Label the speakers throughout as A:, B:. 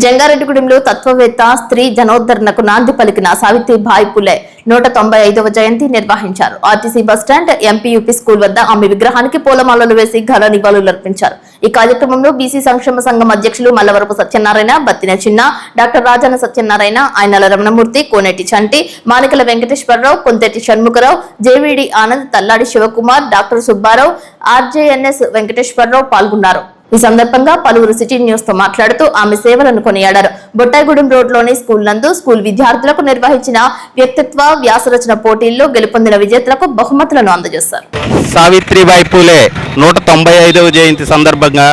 A: జంగారెడ్డిగూడెంలో తత్వవేత్త స్త్రీ జనోద్ధరణకు నాంది పలికిన సావిత్రిబాయి పులే నూట తొంభై ఐదవ జయంతి నిర్వహించారు. ఆర్టీసీ బస్టాండ్ ఎంపీయూపీ స్కూల్ వద్ద ఆమె విగ్రహానికి పూలమాలలు వేసి ఘన నివాళులర్పించారు ఈ కార్యక్రమంలో బీసీ సంక్షేమ సంఘం అధ్యక్షులు Mallavarapu Satyanarayana Battina Chinna doctor Rajana Satyanarayana Ayanala Ramanamurthy Koneti Chanti Manikala Venkateswararao Kontetti Shanmukharao J V D Anand Talladi Sivakumar doctor Subbarao R J N S Venkateswararao పాల్గొన్నారు. ఈ సందర్భంగా పలువురు సిటీ న్యూస్తో మాట్లాడుతూ ఆమె సేవలను కొనియాడారు. బొట్టాయిగూడెం రోడ్లోని స్కూల్ నందు స్కూల్ విద్యార్థులకు నిర్వహించిన వ్యక్తిత్వ వ్యాసరచన పోటీల్లో గెలుపొందిన విజేతలకు బహుమతులను అందజేశారు.
B: సావిత్రిబాయి పూలే నూట తొంభై ఐదవ జయంతి సందర్భంగా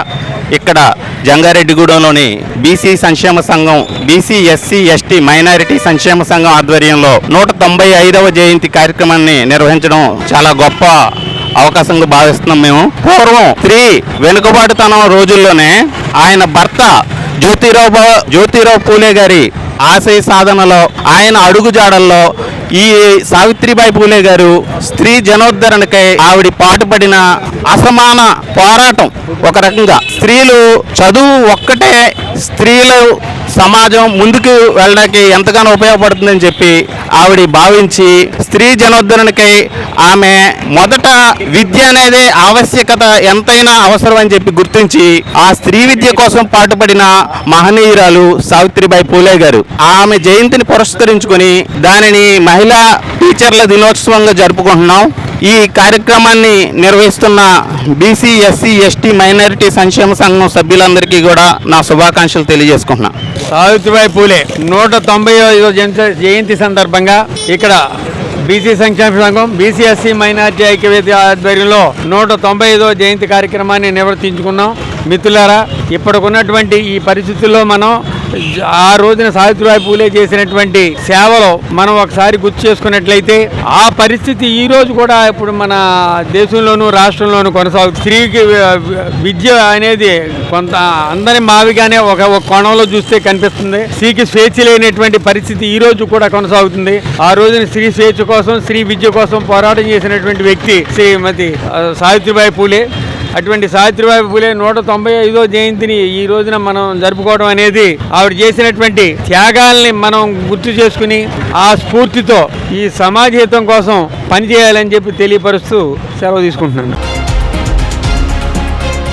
B: ఇక్కడ జంగారెడ్డిగూడెంలోని బీసీ సంక్షేమ సంఘం బీసీ ఎస్సీ ఎస్టీ మైనారిటీ సంక్షేమ సంఘం ఆధ్వర్యంలో నూట తొంభై ఐదవ జయంతి కార్యక్రమాన్ని నిర్వహించడం చాలా గొప్ప అవకాశంగా భావిస్తున్నాం మేము. పూర్వం స్త్రీ వెనుకబాటుతనం రోజుల్లోనే ఆయన భర్త జ్యోతిరావు జ్యోతిరావు పూలే గారి ఆశయ సాధనలో ఆయన అడుగుజాడల్లో ఈ సావిత్రిబాయి పూలే గారు స్త్రీ జనోద్ధరణకై ఆవిడ పాటుపడిన అసమాన పోరాటం ఒక రకంగా. స్త్రీలు చదువు ఒక్కటే స్త్రీలు సమాజం ముందుకు వెళ్ళడానికి ఎంతగానో ఉపయోగపడుతుందని చెప్పి ఆవిడ భావించి స్త్రీ జనోద్ధరణకై ఆమె మొదట విద్య అనేది ఆవశ్యకత ఎంతైనా అవసరం అని చెప్పి గుర్తించి ఆ స్త్రీ విద్య కోసం పాటుపడిన మహనీయురాలు సావిత్రిబాయి పూలే గారు. ఆమె జయంతిని పురస్కరించుకొని దానిని మహిళా టీచర్ల దినోత్సవంగా జరుపుకుంటున్నాం. ఈ కార్యక్రమాన్ని నిర్వహిస్తున్న బీసీ ఎస్సీ ఎస్టీ మైనారిటీ సంక్షేమ సంఘం సభ్యులందరికీ కూడా నా శుభాకాంక్షలు తెలియజేసుకుంటున్నా.
C: సావిత్రిబాయి పూలే నూట తొంభై ఐదో జయంతి జయంతి సందర్భంగా ఇక్కడ బీసీ సంక్షేమ సంఘం బీసీ ఎస్సీ మైనార్టీ ఐక్యవేది ఆధ్వర్యంలో నూట తొంభై ఐదో జయంతి కార్యక్రమాన్ని నిర్వర్తించుకున్నాం. మిత్రులారా ఇప్పటికున్నటువంటి ఈ పరిస్థితుల్లో మనం ఆ రోజున సావిత్రిబాయి పూలే చేసినటువంటి సేవలు మనం ఒకసారి గుర్తు చేసుకున్నట్లయితే ఆ పరిస్థితి ఈ రోజు కూడా ఇప్పుడు మన దేశంలోనూ రాష్ట్రంలోనూ కొనసాగుతుంది స్త్రీకి విద్య అనేది కొంత అందరి మావిగానే ఒక కోణంలో చూస్తే కనిపిస్తుంది. స్త్రీకి స్వేచ్ఛ లేనటువంటి పరిస్థితి ఈ రోజు కూడా కొనసాగుతుంది. ఆ రోజున స్త్రీ స్వేచ్ఛ కోసం స్త్రీ విద్య కోసం పోరాటం చేసినటువంటి వ్యక్తి శ్రీమతి సావిత్రిబాయి పూలే. అటువంటి సావిత్రిబాయి పూలే నూట తొంభై ఐదో జయంతిని ఈ రోజున మనం జరుపుకోవడం అనేది ఆవిడ చేసినటువంటి త్యాగాల్ని మనం గుర్తు చేసుకుని ఆ స్ఫూర్తితో ఈ సమాజ హితం కోసం పనిచేయాలని చెప్పి తెలియపరుస్తూ సెలవు తీసుకుంటున్నాను.